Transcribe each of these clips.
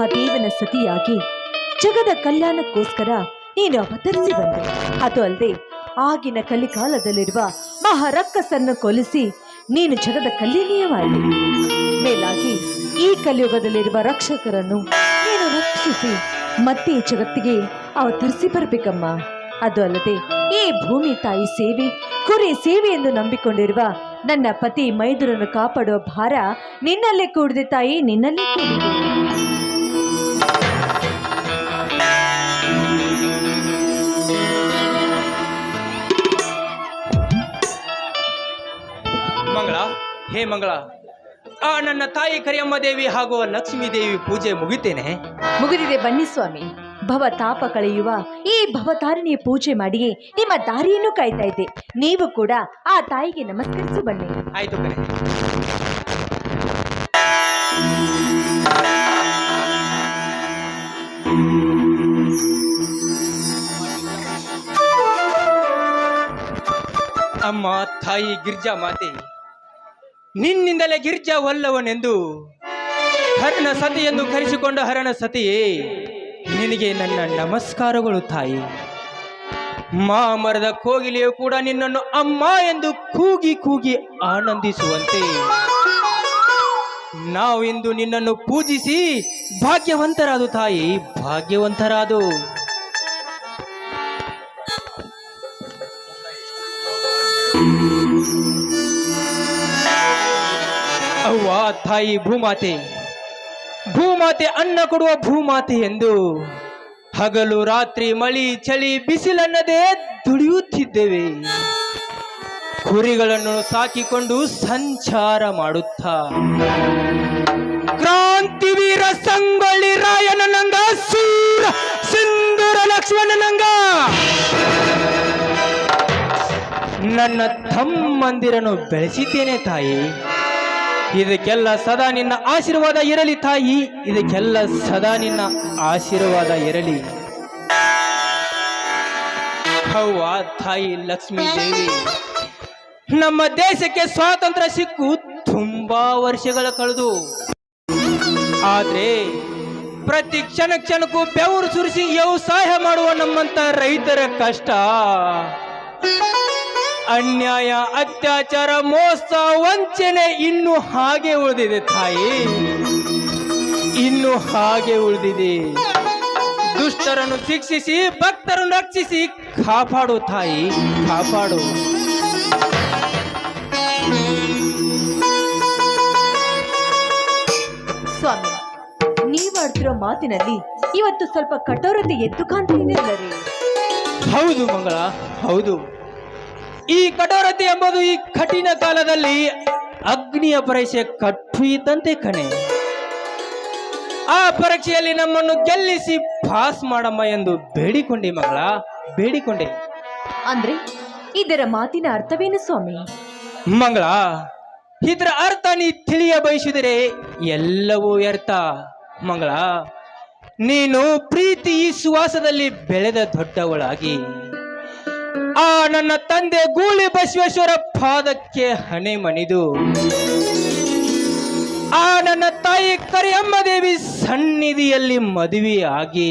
ಮಹಾದೇವನ ಸತಿಯಾಗಿ ಜಗದ ಕಲ್ಯಾಣಕ್ಕೋಸ್ಕರ ನೀನು ಅವತರಿಸಿ ಬಂದೆ. ಅದು ಅಲ್ಲದೆ ಆಗಿನ ಕಲಿಕಾಲದಲ್ಲಿರುವ ಮಹಾರಕ್ಕಸನ್ನು ಕೊಲಿಸಿ ನೀನು ಜಗದ ಕಲ್ಯಾಣೀಯವಾಗಿ ಮೇಲಾಗಿ ಈ ಕಲಿಯುಗದಲ್ಲಿರುವ ರಕ್ಷಕರನ್ನು ನೀನು ರಕ್ಷಿಸಿ ಮತ್ತೆ ಈ ಜಗತ್ತಿಗೆ ಅವತರಿಸಿ ಬರಬೇಕಮ್ಮ. ಅದು ಅಲ್ಲದೆ ಈ ಭೂಮಿ ತಾಯಿ ಸೇವೆ, ಕುರಿ ಸೇವೆ ಎಂದು ನಂಬಿಕೊಂಡಿರುವ ನನ್ನ ಪತಿ ಮೈದುರನ್ನು ಕಾಪಾಡುವ ಭಾರ ನಿನ್ನಲ್ಲೇ ಕೂಡಿದೆ ತಾಯಿ, ನಿನ್ನಲ್ಲೇ ಕೂಡಿದೆ. ಹೇ ಮಂಗಳ ಆ ನನ್ನ ತಾಯಿ ಕರಿಯಮ್ಮ ದೇವಿ ಹಾಗೂ ಲಕ್ಷ್ಮೀ ದೇವಿ ಪೂಜೆ ಮುಗಿತೇನೆ. ಮುಗಿದಿದೆ ಬನ್ನಿ ಸ್ವಾಮಿ. ಭವ ತಾಪ ಕಳೆಯುವ ಈ ಭವತಾರಿಣಿಯ ಪೂಜೆ ಮಾಡಿಯೇ ನಿಮ್ಮ ದಾರಿಯನ್ನು ಕಾಯ್ತಾ ಇದ್ದೆ. ನೀವು ಕೂಡ ಆ ತಾಯಿಗೆ ನಮಸ್ಕರಿಸಿ ಬನ್ನಿ. ಆಯ್ತು ಕಣೆ. ಅಮ್ಮ ತಾಯಿ ಗಿರ್ಜಾ ಮಾತೆ ನಿನ್ನಿಂದಲೇ ಗಿರ್ಜಾ ಒಲ್ಲವನೆಂದು ಹರಣ ಎಂದು ಕರೆಸಿಕೊಂಡ ಹರಣ ಸತಿಯೇ ನಿನಗೆ ನನ್ನ ನಮಸ್ಕಾರಗಳು ತಾಯಿ. ಮಾಮರದ ಕೋಗಿಲೆಯು ಕೂಡ ನಿನ್ನನ್ನು ಅಮ್ಮ ಎಂದು ಕೂಗಿ ಕೂಗಿ ಆನಂದಿಸುವಂತೆ. ನಾವು ಇಂದು ನಿನ್ನನ್ನು ಪೂಜಿಸಿ ಭಾಗ್ಯವಂತರಾದು ತಾಯಿ, ಭಾಗ್ಯವಂತರಾದು. ಅವ್ವ ತಾಯಿ ಭೂಮಾತೆ. ಭೂಮಾತೆ ಅನ್ನ ಕೊಡುವ ಭೂಮಾತೆ ಎಂದು ಹಗಲು ರಾತ್ರಿ ಮಳಿ ಚಳಿ ಬಿಸಿಲನ್ನದೇ ದುಡಿಯುತ್ತಿದ್ದೇವೆ. ಕುರಿಗಳನ್ನು ಸಾಕಿಕೊಂಡು ಸಂಚಾರ ಮಾಡುತ್ತಾ. ಕ್ರಾಂತಿವೀರ ಸಂಗೊಳ್ಳಿ ರಾಯನ ನಂಗ, ಸೂರ ಸಿಂಧೂರ ಲಕ್ಷ್ಮಣನಂಗ ನನ್ನ ತಮ್ಮಂದಿರನ್ನು ಬೆಳೆಸಿದ್ದೇನೆ ತಾಯಿ. ಇದಕ್ಕೆಲ್ಲ ಸದಾ ನಿನ್ನ ಆಶೀರ್ವಾದ ಇರಲಿ, ತಾಯಿ. ಇದಕ್ಕೆಲ್ಲ ಸದಾ ನಿನ್ನ ಆಶೀರ್ವಾದ ಇರಲಿ. ತಾಯಿ ಲಕ್ಷ್ಮೀ ದೇವಿ. ನಮ್ಮ ದೇಶಕ್ಕೆ ಸ್ವಾತಂತ್ರ್ಯ ಸಿಕ್ಕು ತುಂಬಾ ವರ್ಷಗಳ ಕಳೆದು. ಆದ್ರೆ ಪ್ರತಿ ಕ್ಷಣ ಕ್ಷಣಕ್ಕೂ ಬೆವರು ಸುರಿಸಿ ವ್ಯವಸಾಯ ಮಾಡುವ ನಮ್ಮಂತ ರೈತರ ಕಷ್ಟ. ಅನ್ಯಾಯ ಅತ್ಯಾಚಾರ ಮೋಸ ವಂಚನೆ ಇನ್ನು ಹಾಗೆ ಉಳಿದಿದೆ ತಾಯಿ. ಇನ್ನು ಹಾಗೆ ಉಳಿದಿದೆ. ದುಷ್ಟರನ್ನು ಶಿಕ್ಷಿಸಿ ಭಕ್ತರನ್ನು ರಕ್ಷಿಸಿ ಕಾಪಾಡು ತಾಯಿ ಕಾಪಾಡು. ಸ್ವಾಮಿ ನೀವಾಡ್ತಿರೋ ಮಾತಿನಲ್ಲಿ ಇವತ್ತು ಸ್ವಲ್ಪ ಕಠೋರತೆ ಎದ್ದು ಕಾಣ್ತಾ ಇದೆ ಅಲ್ಲರಿ? ಹೌದು ಮಂಗಳ ಹೌದು. ಈ ಕಠೋರತೆ ಎಂಬುದು ಈ ಕಠಿಣ ಕಾಲದಲ್ಲಿ ಅಗ್ನಿಯ ಪರೀಕ್ಷೆ ಕಟ್ಟು ಇದ್ದಂತೆ ಕಣೆ. ಆ ಪರೀಕ್ಷೆಯಲ್ಲಿ ನಮ್ಮನ್ನು ಗೆಲ್ಲಿಸಿ ಪಾಸ್ ಮಾಡಮ್ಮ ಎಂದು ಬೇಡಿಕೊಂಡೆ ಮಗಳ ಬೇಡಿಕೊಂಡೆ. ಅಂದ್ರೆ ಇದರ ಮಾತಿನ ಅರ್ಥವೇನು ಸ್ವಾಮಿ? ಮಂಗಳ ಇದರ ಅರ್ಥ ನೀ ತಿಳಿಯ ಬಯಸಿದರೆ ಎಲ್ಲವೂ ವ್ಯರ್ಥ. ಮಂಗಳ ನೀನು ಪ್ರೀತಿ ಈ ಸುವಾಸದಲ್ಲಿ ಬೆಳೆದ ದೊಡ್ಡವಳಾಗಿ. ಆ ನನ್ನ ತಂದೆ ಗೂಳಿ ಬಸವೇಶ್ವರ ಪಾದಕ್ಕೆ ಹಣೆ ಮಣಿದು, ಆ ನನ್ನ ತಾಯಿ ಕರಿಯಮ್ಮ ದೇವಿ ಸನ್ನಿಧಿಯಲ್ಲಿ ಮದುವೆಯಾಗಿ,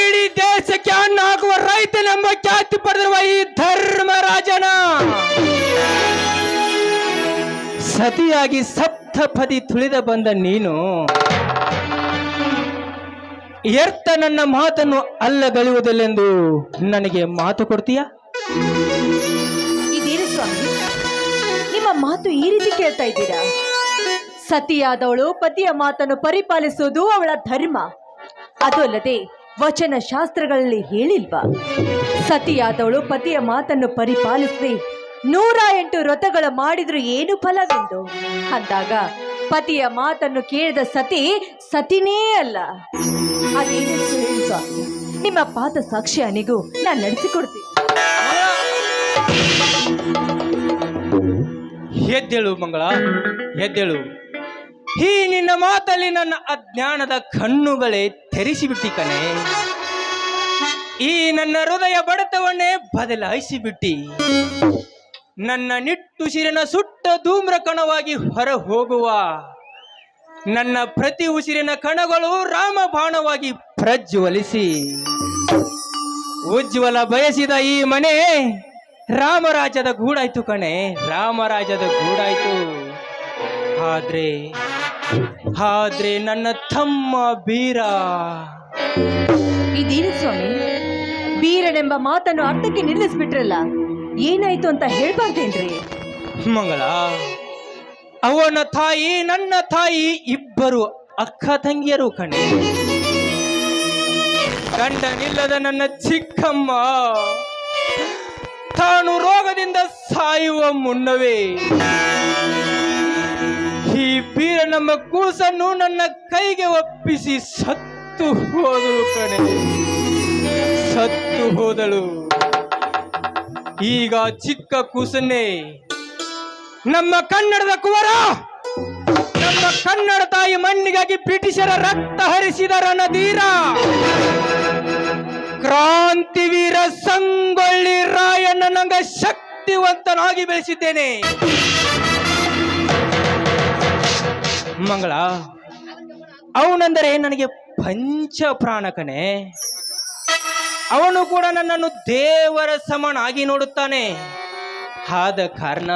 ಇಡೀ ದೇಶಕ್ಕೆ ಅನ್ನ ಹಾಕುವ ರೈತನೆಂಬ ಖ್ಯಾತಿ ಪಡೆದಿರುವ ಈ ಧರ್ಮರಾಜನ ಸತಿಯಾಗಿ ಸಪ್ತಪದಿ ತುಳಿದ ಬಂದ ನೀನು ಎರ್ತ ನನ್ನ ಮಾತನ್ನು ಅಲ್ಲಗಳೆಯುವುದಿಲ್ಲೆಂದು ನನಗೆ ಮಾತು ಕೊಡ್ತೀಯಾ? ಸ್ವಾಮಿ? ನಿಮ್ಮ ಮಾತು ಈ ರೀತಿ ಕೇಳ್ತಾ ಇದ್ದೀರಾ? ಸತಿಯಾದವಳು ಪತಿಯ ಮಾತನ್ನು ಪರಿಪಾಲಿಸುವುದು ಅವಳ ಧರ್ಮ. ಅದು ಅಲ್ಲದೆ ವಚನ ಶಾಸ್ತ್ರಗಳಲ್ಲಿ ಹೇಳಿಲ್ವಾ? ಸತಿಯಾದವಳು ಪತಿಯ ಮಾತನ್ನು ಪರಿಪಾಲಿಸಿ ನೂರ ಎಂಟು ವ್ರತಗಳು ಮಾಡಿದ್ರು ಏನು ಫಲವೆಂದು? ಅಂದಾಗ ಪತಿಯ ಮಾತನ್ನು ಕೇಳಿದ ಸತಿ, ಸತಿನೇ ಅಲ್ಲ. ಅದೇನು ಸ್ವಾಮಿ ನಿಮ್ಮ ಪಾದ ಸಾಕ್ಷಿಯಾನಿಗೂ ನಾನು ನಡೆಸಿಕೊಡ್ತೀನಿ. ಎದ್ದೇಳು ಮಂಗಳ ಎದ್ದೇಳು ಈ ನಿನ್ನ ಮಾತಲ್ಲಿ ನನ್ನ ಅಜ್ಞಾನದ ಕಣ್ಣುಗಳೇ ತೆರೆಸಿಬಿಟ್ಟಿ ಕಣೆ ಈ ನನ್ನ ಹೃದಯ ಬಡತವನ್ನೇ ಬದಲಾಯಿಸಿ ಬಿಟ್ಟಿ ನನ್ನ ನಿಟ್ಟುಸಿರಿನ ಸುಟ್ಟ ಧೂಮ್ರ ಕಣವಾಗಿ ಹೊರ ಹೋಗುವ. ನನ್ನ ಪ್ರತಿ ಉಸಿರಿನ ಕಣಗಳು ರಾಮಬಾಣವಾಗಿ ಪ್ರಜ್ವಲಿಸಿ. ಉಜ್ವಲ ಬಯಸಿದ ಈ ಮನೆ ರಾಮರಾಜದ ಗೂಡಾಯ್ತು ಕಣೆ, ರಾಮರಾಜದ ಗೂಡಾಯ್ತು. ಆದ್ರೆ ಆದ್ರೆ ನನ್ನ ತಮ್ಮ ಬೀರ. ಇದೇನು ಸ್ವಾಮಿ? ಬೀರನೆಂಬ ಮಾತನ್ನು ಅರ್ಥಕ್ಕೆ ನಿಲ್ಲಿಸ್ಬಿಟ್ರಲ್ಲ? ಏನಾಯ್ತು ಅಂತ ಹೇಳ್ಬಾರ್ದೇನ್ರಿ? ಮಂಗಳ, ಅವನ ತಾಯಿ, ನನ್ನ ತಾಯಿ ಇಬ್ಬರು ಅಕ್ಕ ತಂಗಿಯರು ಕಣೆ. ಗಂಡನಿಲ್ಲದ ನನ್ನ ಚಿಕ್ಕಮ್ಮ. ತಾನು ರೋಗದಿಂದ ಸಾಯುವ ಮುನ್ನವೇ, ಈ ಬೀರ ನಮ್ಮ ಕೂಸನ್ನು ನನ್ನ ಕೈಗೆ ಒಪ್ಪಿಸಿ ಸತ್ತು ಹೋದಳು ಕಣೆ. ಸತ್ತು ಹೋದಳು. ಈಗ ಚಿಕ್ಕ ಕುಸನೆ ನಮ್ಮ ಕನ್ನಡದ ಕುವರ, ನಮ್ಮ ಕನ್ನಡ ತಾಯಿ ಮಣ್ಣಿಗಾಗಿ ಬ್ರಿಟಿಷರ ರಕ್ತ ಹರಿಸಿದ ರಣಧೀರ, ಕ್ರಾಂತಿವೀರ ಸಂಗೊಳ್ಳಿ ರಾಯಣ್ಣ ನಂಗ ಶಕ್ತಿವಂತನಾಗಿ ಬೆಳೆಸಿದ್ದೇನೆ. ಮಂಗಳ, ಅವನಂದರೆ ನನಗೆ ಪಂಚ ಪ್ರಾಣ ಕಣೆ ಅವನು ಕೂಡ ನನ್ನನ್ನು ದೇವರ ಸಮನಾಗಿ ನೋಡುತ್ತಾನೆ. ಆದ ಕಾರಣ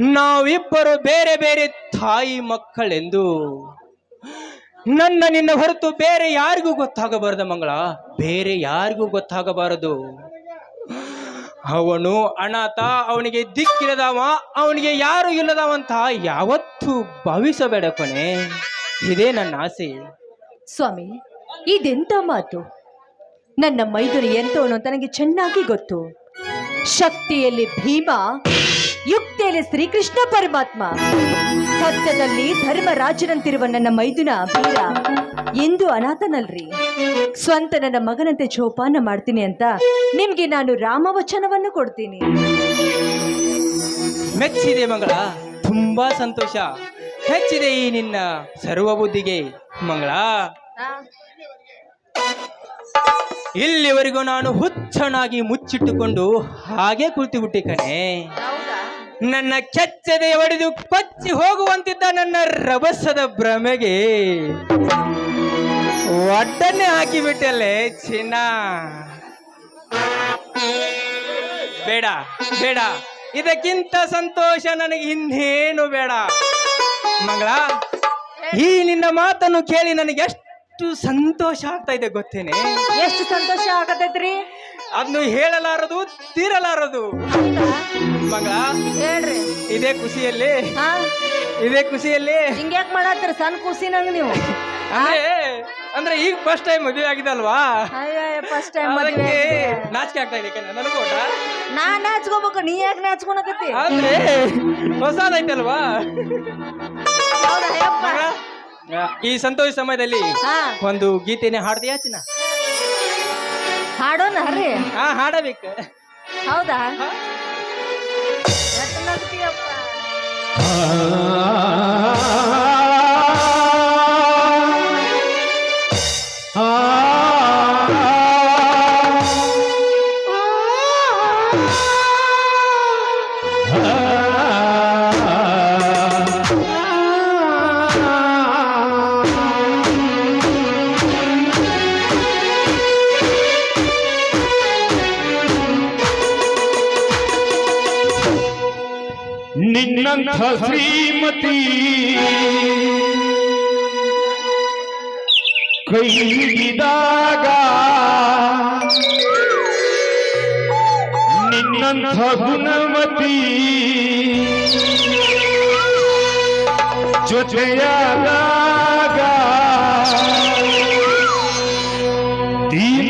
ನಾವಿಬ್ಬರು ಬೇರೆ ಬೇರೆ ತಾಯಿ ಮಕ್ಕಳೆಂದು ನನ್ನ ನಿನ್ನ ಹೊರತು ಬೇರೆ ಯಾರಿಗೂ ಗೊತ್ತಾಗಬಾರದು ಮಂಗಳ? ಬೇರೆ ಯಾರಿಗೂ ಗೊತ್ತಾಗಬಾರದು. ಅವನು ಅನಾಥ, ಅವನಿಗೆ ದಿಕ್ಕಿಲ್ಲದವ, ಅವನಿಗೆ ಯಾರು ಇಲ್ಲದವಂತ ಯಾವತ್ತೂ ಭಾವಿಸಬೇಡ ಕೊನೆ ಇದೇ ನನ್ನ ಆಸೆ. ಸ್ವಾಮಿ, ಇದೆಂತ ಮಾತು? ನನ್ನ ಮೈದುರಿ ಎಂತವನು ಅಂತ ನನಗೆ ಚೆನ್ನಾಗಿ ಗೊತ್ತು. ಶಕ್ತಿಯಲ್ಲಿ ಭೀಮ ಯುಕ್ತಿಯಲ್ಲಿ ಶ್ರೀಕೃಷ್ಣ ಪರಮಾತ್ಮ. ಸತ್ಯದಲ್ಲಿ ಧರ್ಮರಾಜನಂತಿರುವ ನನ್ನ ಮೈದುನ ವೀರ. ಎಂದು ಅನಾಥನಲ್ರಿ. ಸ್ವಂತ ನನ್ನ ಮಗನಂತೆ ಜೋಪಾನ ಮಾಡ್ತೀನಿ ಅಂತ ನಿಮ್ಗೆ ನಾನು ರಾಮವಚನವನ್ನು ಕೊಡ್ತೀನಿ. ಮೆಚ್ಚಿದೆ ಮಂಗಳ ತುಂಬಾ ಸಂತೋಷ. ಹೆಚ್ಚಿದೆ ಈ ನಿನ್ನ ಸರ್ವ ಬುದ್ಧಿಗೆ ಮಂಗಳ ಇಲ್ಲಿವರೆಗೂ ನಾನು ಹುಚ್ಚನಾಗಿ ಮುಚ್ಚಿಟ್ಟುಕೊಂಡು ಹಾಗೆ ಕುಳಿತುಬಿಟ್ಟೆ ಕಣೆ. ನನ್ನ ಕೆಚ್ಚದೆ ಒಡೆದು ಕೊಚ್ಚಿ ಹೋಗುವಂತಿದ್ದ ನನ್ನ ರಭಸದ ಭ್ರಮೆಗೆ ಒಡ್ಡನ್ನೇ ಹಾಕಿಬಿಟ್ಟಲ್ಲೇ ಚಿನ್ನ. ಬೇಡ ಬೇಡ. ಇದಕ್ಕಿಂತ ಸಂತೋಷ ನನಗೆ ಇನ್ನೇನು ಬೇಡ. ಮಂಗಳ ಈ ನಿನ್ನ ಮಾತನ್ನು ಕೇಳಿ ನನಗೆ ಎಷ್ಟು ಸಂತೋಷ ಆಗ್ತಾ ಇದೆ ಗೊತ್ತೇನೆ? ಎಷ್ಟು ಸಂತೋಷ ಆಗತೈತ್ರಿ? ಅದನ್ನು ಹೇಳಲಾರದು ತೀರಲಾರದು. ಮಗ ಹೇಳ್ರಿ. ಇದೇ ಖುಷಿಯಲ್ಲಿ. ಹಾ. ಇದೇ ಖುಷಿಯಲ್ಲಿ. ಹಿಂಗ್ಯಾಕ್ ಮಾಡತ್ತೀರಿ ಸಣ್ಣ ಖುಷಿ ನಂಗೆ ನೀವು. ಅಂದ್ರೆ ಅಂದ್ರೆ ಈಗ ಫಸ್ಟ್ ಟೈಮ್ ಮದುವೆ ಆಗಿದೆ ಅಲ್ವಾ? ಫಸ್ಟ್ ಟೈಮ್ ಅದಕ್ಕೆ ನಾಚಿಕೆ ಆಗ್ತಾ ಇದೆ ಕಣೆ ನನಗೂ ನಾ ನಾಚ್ಕೋಬೇಕು ನೀ ಯಾಕೆ ನಾಚ್ಕೊಳಕತ್ತಿ? ಅಂದ್ರೆ ಹೊಸದೈತಲ್ವಾ? ಮಗ, ಈ ಸಂತೋಷ ಸಮಯದಲ್ಲಿ ಹಾ. ಒಂದು ಗೀತೆನೆ ಹಾಡ್ತೀಯಾ ಚಿನ್ನ? ಹಾಡೋಣ ಹರ್ರಿ ಹಾ ಹಾಡಬೇಕು. ಹೌದಾ? ನಗ್ತೀಯಪ್ಪ? ನಿನ್ನಂಥ श्रीमती। कई विदागा। निन्नथ गुणमती जोजया दागा दीन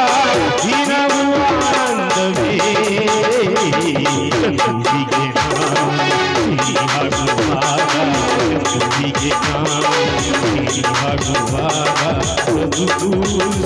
ভগবান প্রভু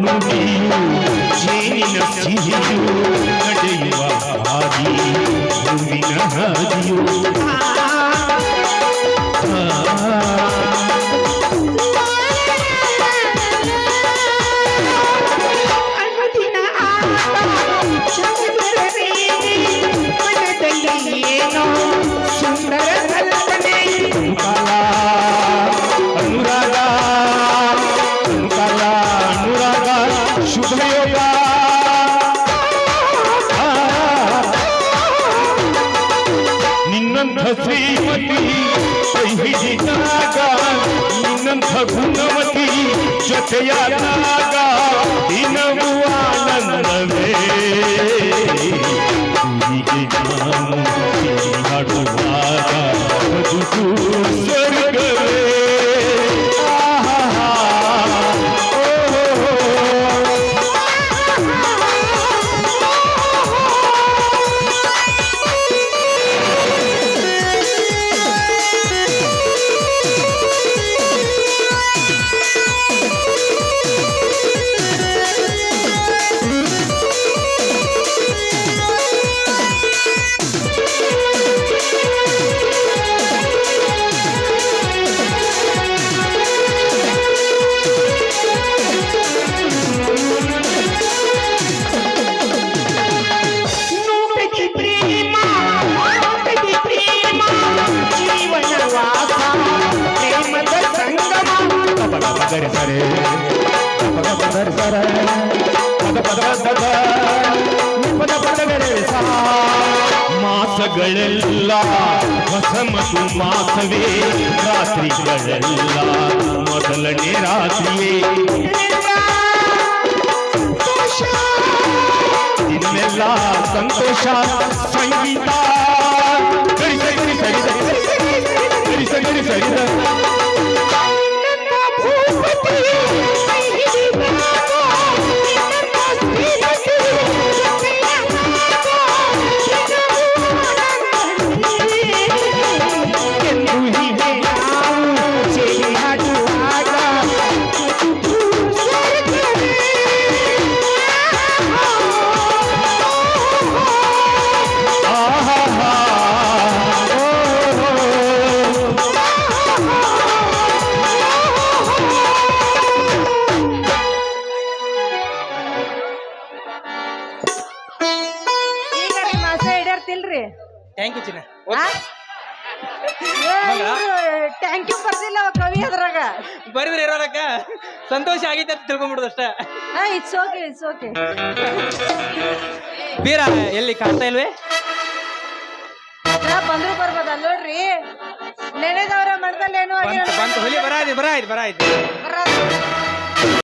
ನುಡಿಯು ಜೇನಿನ ಸಿಹಿಯು ನಡೆಯುವ ಹಾದಿ ಹೂವಿನ ಹಾದಿಯು చేయాలి. సరి సరే పద పదరి సరే పద పద పద పದ పదగరే సా ಮಾಸಗಳೆಲ್ಲ ಹೊಸ ಮತ್ತು ಮಾಸವೇ ರಾತ್ರಿಗಳೆಲ್ಲ ಮೊದಲನೇ ರಾತ್ರಿಯೇ ದಿನವೆಲ್ಲ ಸಂತೋಷ ಸಂಗೀತ ಬರಿದ್ರೆ ಇರೋದಕ್ಕ? ಸಂತೋಷ ಆಗೈತೆ ಅಂತ ತಿಳ್ಕೊಂಬಿಡುದು ಅಷ್ಟೇ. It's okay it's okay Beera ಎಲ್ಲಿ ಕಾಣ್ತಾ ಇಲ್ವೇ? ಬಂದ್ರು ಬರ್ಬೋದ ನೋಡ್ರಿ. ನೆನೆದವ್ರ ಮನದಲ್ಲಿ ಏನೋ ಬಂತು ಬರ ಹೊಲಿ ಬರಾಯ್ತು ಬರಾಯ್ತು ಬರಾಯ್ತು. ಬರೋದು